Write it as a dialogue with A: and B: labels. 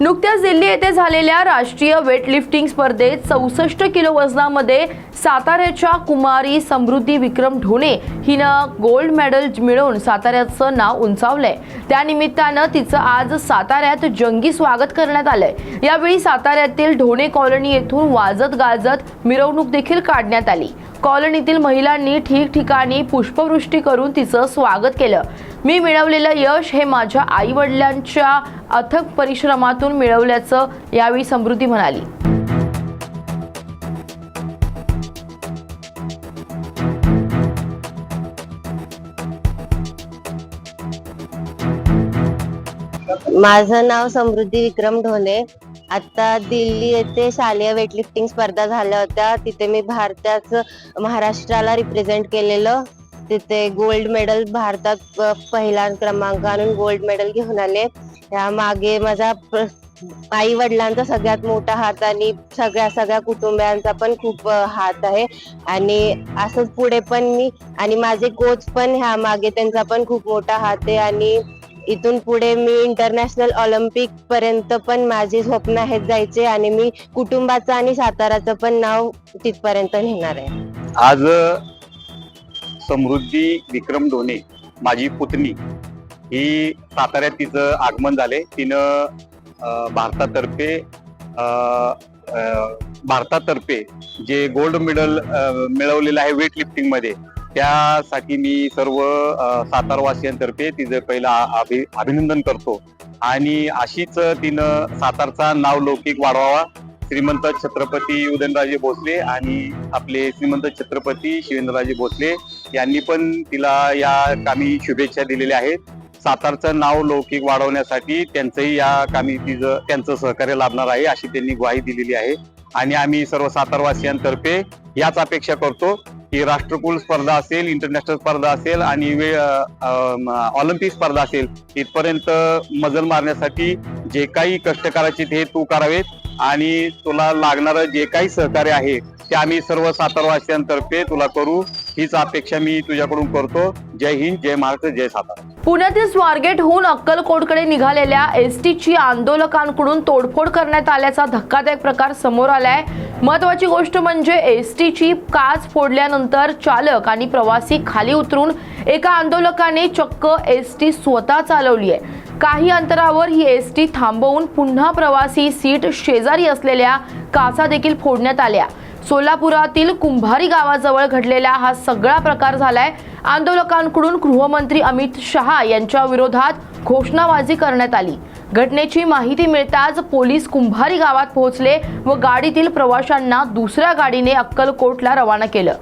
A: नुकत्याच दिल्ली येथे झालेल्या राष्ट्रीय वेटलिफ्टिंग स्पर्धेत चौसष्ट किलो वजनामध्ये साताऱ्याच्या कुमारी समृद्धी विक्रम ढोणे हिनं गोल्ड मेडल मिळवून साताऱ्याचं नाव उंचावलंय. त्यानिमित्तानं तिचं आज साताऱ्यात जंगी स्वागत करण्यात आलंय. यावेळी साताऱ्यातील ढोणे कॉलनी येथून वाजत गाजत मिरवणूक देखील काढण्यात आली. कॉलनीतील महिलांनी ठिकठिकाणी पुष्पवृष्टी करून तिचं स्वागत केलं. मी मिळवलेलं यश हे माझ्या आई वडिलांच्या अथक परिश्रमातून मिळवल्याचं यावेळी समृद्धी म्हणाली.
B: माझं नाव समृद्धी विक्रम ढोले. आता दिल्ली येथे शालेय वेटलिफ्टिंग स्पर्धा झाल्या होत्या. तिथे मी भारताचं महाराष्ट्राला रिप्रेझेंट केलेलं. तिथे गोल्ड मेडल भारतात पहिला क्रमांक आणून गोल्ड मेडल घेऊन आले. या मागे माझा आई वडिलांचा सगळ्यात मोठा हात आणि सगळ्या सगळ्या कुटुंबियांचा पण खूप हात आहे. आणि असंच पुढे पण मी आणि माझे कोच पण ह्या मागे त्यांचा पण खूप मोठा हात आहे. आणि इथून पुढे मी इंटरनॅशनल ऑलिम्पिक पर्यंत पण माझे स्वप्न आहेत जायचे आणि मी कुटुंबाचं आणि साताराचं पण नाव तिथपर्यंत नेणार आहे.
C: आज समृद्धी विक्रम डोने माझी पुतणी ही साताऱ्यात तिचं आगमन झाले. तिनं भारतातर्फे भारतातर्फे जे गोल्ड मेडल मिळवलेलं आहे वेट लिफ्टिंगमध्ये त्यासाठी मी सर्व सातारवासियांतर्फे तिचं पहिलं अभि- अभिनंदन करतो. आणि अशीच तिनं सातारचा नाव लौकिक वाढवावा. श्रीमंत छत्रपती उदयनराजे भोसले आणि आपले श्रीमंत छत्रपती शिवेंद्रराजे भोसले यांनी पण तिला या कामी शुभेच्छा दिलेल्या आहेत. सातारचं नाव लौकिक वाढवण्यासाठी त्यांचंही या कामी तिचं त्यांचं सहकार्य लाभणार आहे अशी त्यांनी ग्वाही दिलेली आहे. आणि आम्ही सर्व सातारवासियांतर्फे याच अपेक्षा करतो. ही राष्ट्रकुल स्पर्धा असेल इंटरनॅशनल स्पर्धा असेल आणि ऑलिम्पिक स्पर्धा असेल इथपर्यंत मजल मारण्यासाठी जे काही कष्ट करायचे ते तू करावेत आणि तुला लागणारं जे काही सहकार्य आहे ते आम्ही सर्व सातारवासियांतर्फे तुला करू. हीच अपेक्षा मी तुझ्याकडून करतो. जय हिंद जय महाराष्ट्र जय सातारा.
A: पुण्यातील स्वारगेटहून अक्कलकोटकडे निघालेल्या एसटीची आंदोलकांकडून तोडफोड करण्यात आल्याचा धक्कादायक प्रकार समोर आलाय. महत्वाची गोष्ट म्हणजे एस टीची काच फोडल्यानंतर चालक आणि प्रवासी खाली उतरून एका आंदोलकाने चक्क एस टी स्वतः चालवली आहे. काही अंतरावर ही एस टी थांबवून पुन्हा प्रवासी सीट शेजारी असलेल्या काचा देखील फोडण्यात आल्या. सोलापुरातील कुंभारी गावाजवळ घडलेला हा सगळा प्रकार झालाय. आंदोलकांकडून गृहमंत्री अमित शहा यांच्या विरोधात घोषणाबाजी करण्यात आली. घटनेची माहिती मिळताच पोलीस कुंभारी गावात पोहोचले व गाडीतील प्रवाशांना दुसऱ्या गाडीने अक्कलकोटला रवाना केलं.